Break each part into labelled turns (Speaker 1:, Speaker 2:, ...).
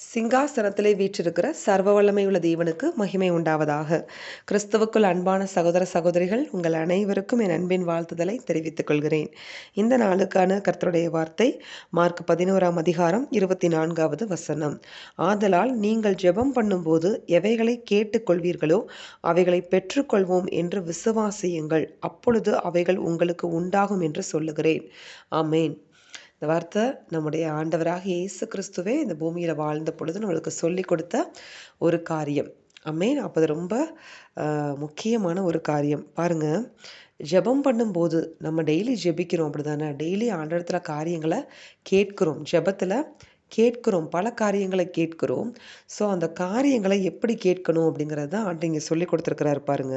Speaker 1: சிங்காசனத்திலே வீற்றிருக்கிற சர்வ வல்லமையுள்ள தேவனுக்கு மகிமை உண்டாவதாக. கிறிஸ்துவுக்குள் அன்பான சகோதர சகோதரிகள் உங்கள் அனைவருக்கும் என் அன்பின் வாழ்த்துதலை தெரிவித்துக் கொள்கிறேன். இந்த நாளுக்கான கர்த்தருடைய வார்த்தை மார்க் பதினோராம் அதிகாரம் இருபத்தி நான்காவது வசனம். ஆதலால் நீங்கள் ஜெபம் பண்ணும்போது எவைகளை கேட்டுக்கொள்வீர்களோ அவைகளை பெற்றுக்கொள்வோம் என்று விசுவாசியுங்கள். அப்பொழுது அவைகள் உங்களுக்கு உண்டாகும் என்று சொல்லுகிறேன். ஆமேன். இந்த வார்த்தை நம்முடைய ஆண்டவராக இயேசு கிறிஸ்துவே இந்த பூமியில் வாழ்ந்த பொழுது நம்மளுக்கு சொல்லி கொடுத்த ஒரு காரியம். அம்மேன் அப்போ அது ரொம்ப முக்கியமான ஒரு காரியம். பாருங்கள் ஜெபம் பண்ணும்போது நம்ம டெய்லி ஜெபிக்கிறோம் அப்படி தானே டெய்லி ஆண்டத்தில் காரியங்களை கேட்குறோம். ஜெபத்தில் கேட்குறோம். பல காரியங்களை கேட்குறோம். ஸோ அந்த காரியங்களை எப்படி கேட்கணும் அப்படிங்கிறது தான் ஆண்டு இங்கே சொல்லி கொடுத்துருக்கிறாரு பாருங்க.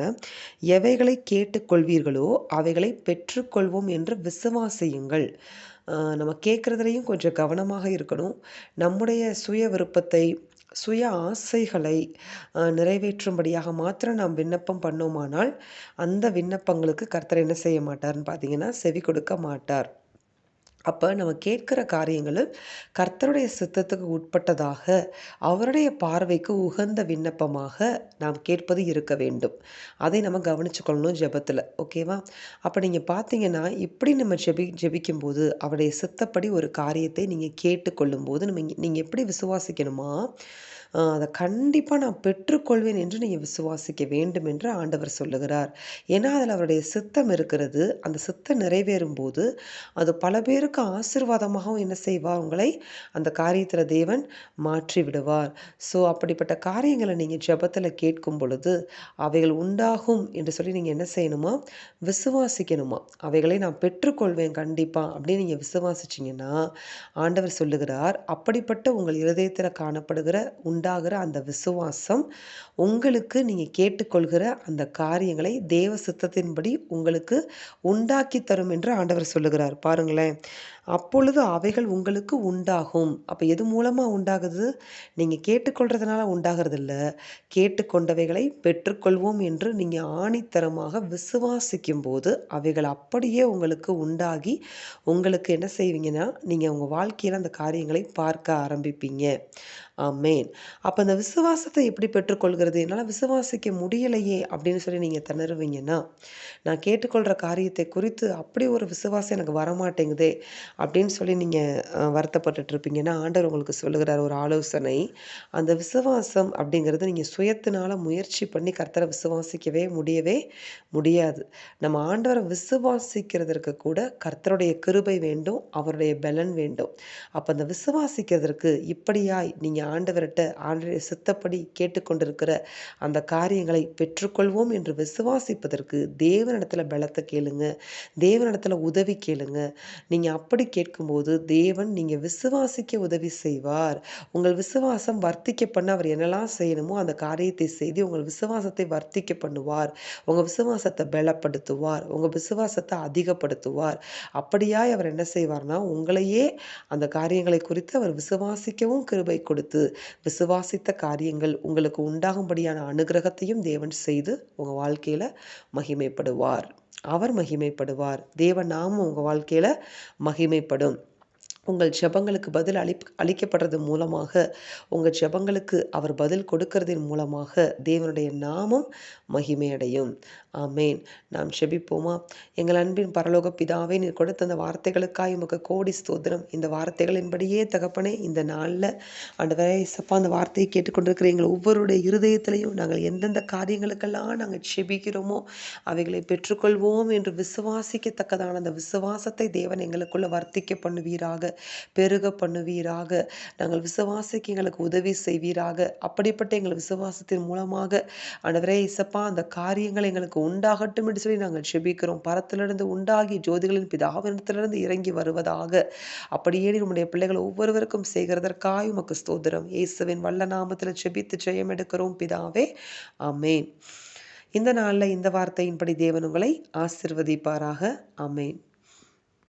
Speaker 1: எவைகளை கேட்டுக்கொள்வீர்களோ அவைகளை பெற்றுக்கொள்வோம் என்று விசுவாசியுங்கள். நம்ம கேட்குறதுலையும் கொஞ்சம் கவனமாக இருக்கணும். நம்முடைய சுய விருப்பத்தை சுய ஆசைகளை நிறைவேற்றும்படியாக மாத்திரம் நாம் விண்ணப்பம் பண்ணோமானால் அந்த விண்ணப்பங்களுக்கு கர்த்தர் என்ன செய்ய மாட்டார்னு பார்த்தீங்கன்னா செவி கொடுக்க மாட்டார். அப்போ நம்ம கேட்குற காரியங்களும் கர்த்தருடைய சித்தத்துக்கு உட்பட்டதாக அவருடைய பார்வைக்கு உகந்த விண்ணப்பமாக நாம் கேட்பது இருக்க வேண்டும். அதை நம்ம கவனிச்சுக்கொள்ளணும் ஜெபத்தில் ஓகேவா? அப்போ நீங்கள் பார்த்தீங்கன்னா இப்படி நம்ம ஜெபி ஜெபிக்கும்போது அவருடைய சித்தப்படி ஒரு காரியத்தை நீங்கள் கேட்டுக்கொள்ளும்போது நம்ம நீங்கள் எப்படி விசுவாசிக்கணுமா? அதை கண்டிப்பாக நான் பெற்றுக்கொள்வேன் என்று நீங்கள் விசுவாசிக்க வேண்டும் என்று ஆண்டவர் சொல்லுகிறார். ஏன்னா அதில் அவருடைய சித்தம் இருக்கிறது. அந்த சித்தம் நிறைவேறும் போது அது பல பேருக்கு ஆசிர்வாதமாகவும் என்ன செய்வார்? உங்களை அந்த காரியத்தில் தேவன் மாற்றி விடுவார். ஸோ அப்படிப்பட்ட காரியங்களை நீங்கள் ஜபத்தில் கேட்கும் பொழுது அவைகள் உண்டாகும் என்று சொல்லி நீங்கள் என்ன செய்யணுமா? விசுவாசிக்கணுமா? அவைகளை நான் பெற்றுக்கொள்வேன் கண்டிப்பாக அப்படின்னு நீங்கள் விசுவாசிச்சிங்கன்னா ஆண்டவர் சொல்லுகிறார் அப்படிப்பட்ட உங்கள் இருதயத்தில் காணப்படுகிற உண்டு உண்டாகிற அந்த விசுவாசம் உங்களுக்கு நீங்கள் கேட்டுக்கொள்கிற அந்த காரியங்களை தேவ சித்தத்தின்படி உங்களுக்கு உண்டாக்கி தரும் என்று ஆண்டவர் சொல்லுகிறார். பாருங்களேன். அப்பொழுது அவைகள் உங்களுக்கு உண்டாகும். அப்போ எது மூலமாக உண்டாகுது? நீங்கள் கேட்டுக்கொள்றதுனால உண்டாகிறது இல்லை கேட்டுக்கொண்டவைகளை பெற்றுக்கொள்வோம் என்று நீங்கள் ஆணித்தரமாக விசுவாசிக்கும் போது அவைகள் அப்படியே உங்களுக்கு உண்டாகி உங்களுக்கு என்ன செய்வீங்கன்னா நீங்கள் உங்கள் வாழ்க்கையில் அந்த காரியங்களை பார்க்க ஆரம்பிப்பீங்க. ஆமேன். அப்போ அந்த விசுவாசத்தை எப்படி பெற்றுக்கொள்கிறது? என்னால் விசுவாசிக்க முடியலையே அப்படின்னு சொல்லி நீங்கள் திணறுவீங்கன்னா நான் கேட்டுக்கொள்கிற காரியத்தை குறித்து அப்படி ஒரு விசுவாசம் எனக்கு வரமாட்டேங்குதே அப்படின்னு சொல்லி நீங்கள் வருத்தப்பட்டுட்டு இருப்பீங்கன்னா ஆண்டவர் உங்களுக்கு சொல்லுகிறார் ஒரு ஆலோசனை. அந்த விசுவாசம் அப்படிங்கிறது நீங்கள் சுயத்தினால் முயற்சி பண்ணி கர்த்தரை விசுவாசிக்கவே முடியவே முடியாது. நம்ம ஆண்டவரை விசுவாசிக்கிறதற்கு கூட கர்த்தருடைய கிருபை வேண்டும் அவருடைய பலன் வேண்டும். அப்போ அந்த விசுவாசிக்கிறதற்கு இப்படியாய் நீங்கள் ஆண்டவர்கிட்ட ஆண்டு சித்தப்படி கேட்டுக்கொண்டிருக்கிற அந்த காரியங்களை பெற்றுக்கொள்வோம் என்று விசுவாசிப்பதற்கு தேவனிடத்தில் பலத்தை கேளுங்க. தேவனிடத்தில் உதவி கேளுங்க. நீங்கள் அப்படி கேட்கும்போது தேவன் நீங்கள் விசுவாசிக்க உதவி செய்வார். உங்கள் விசுவாசம் வர்த்திக்க பண்ண அவர் என்னெல்லாம் செய்யணுமோ அந்த காரியத்தை செய்து உங்கள் விசுவாசத்தை வர்த்திக்க பண்ணுவார். உங்கள் விசுவாசத்தை பலப்படுத்துவார். உங்கள் விசுவாசத்தை அதிகப்படுத்துவார். அப்படியாய் அவர் என்ன செய்வார்னா உங்களையே அந்த காரியங்களை குறித்து அவர் விசுவாசிக்கவும் கிருபை கொடுத்து கொடுத்து விசுவாசித்த காரியங்கள் உங்களுக்கு உண்டாகும்படியான அனுகிரகத்தையும் தேவன் செய்து உங்கள் வாழ்க்கையில் மகிமைப்படுவார். அவர் மகிமைப்படுவார். தேவ நாமும் உங்கள் வாழ்க்கையில் மகிமைப்படும். உங்கள் ஜெபங்களுக்கு பதில் அளி அளிக்கப்படுறது மூலமாக உங்கள் ஜெபங்களுக்கு அவர் பதில் கொடுக்கறதின் மூலமாக தேவனுடைய நாமம் மகிமையடையும். ஆமேன். நாம் செபிப்போமா எங்கள் அன்பின் பரலோக பிதாவே நீர் கொடுத்த அந்த வார்த்தைகளுக்காய் உமக்கு கோடி ஸ்தோத்திரம். இந்த வார்த்தைகளின்படியே தகப்பனே இந்த நாளில் ஆண்டவரே சப்பா அந்த வார்த்தையை கேட்டுக்கொண்டிருக்கிற எங்கள் ஒவ்வொருடைய இருதயத்திலையும் நாங்கள் எந்தெந்த காரியங்களுக்கெல்லாம் நாங்கள் செபிக்கிறோமோ அவைகளை பெற்றுக்கொள்வோம் என்று விசுவாசிக்கத்தக்கதான அந்த விசுவாசத்தை தேவன் எங்களுக்குள்ள வர்த்திக்க பண்ணுவீராக. பெருக பண்ணுவீராக. நாங்கள் விசுவாசிக்க எங்களுக்கு உதவி செய்வீராக. அப்படிப்பட்ட எங்கள் விசுவாசத்தின் மூலமாக ஆண்டவரே இசப்பா அந்த காரியங்கள் எங்களுக்கு உண்டாகட்டும் என்று சொல்லி நாங்கள் செபிக்கிறோம். பரத்திலிருந்து உண்டாகி ஜோதிகளின் பிதாவினத்திலிருந்து இறங்கி வருவதாக. அப்படியே நம்முடைய பிள்ளைகள் ஒவ்வொருவருக்கும் செய்கிறதற்காக உமக்கு ஸ்தோத்திரம். இயேசுவின் வல்ல நாமத்தில் செபித்து ஜெயம் எடுக்கிறோம் பிதாவே. அமேன் இந்த நாளில் இந்த வார்த்தையின்படி தேவன் உங்களை ஆசிர்வதிப்பாராக. அமேன்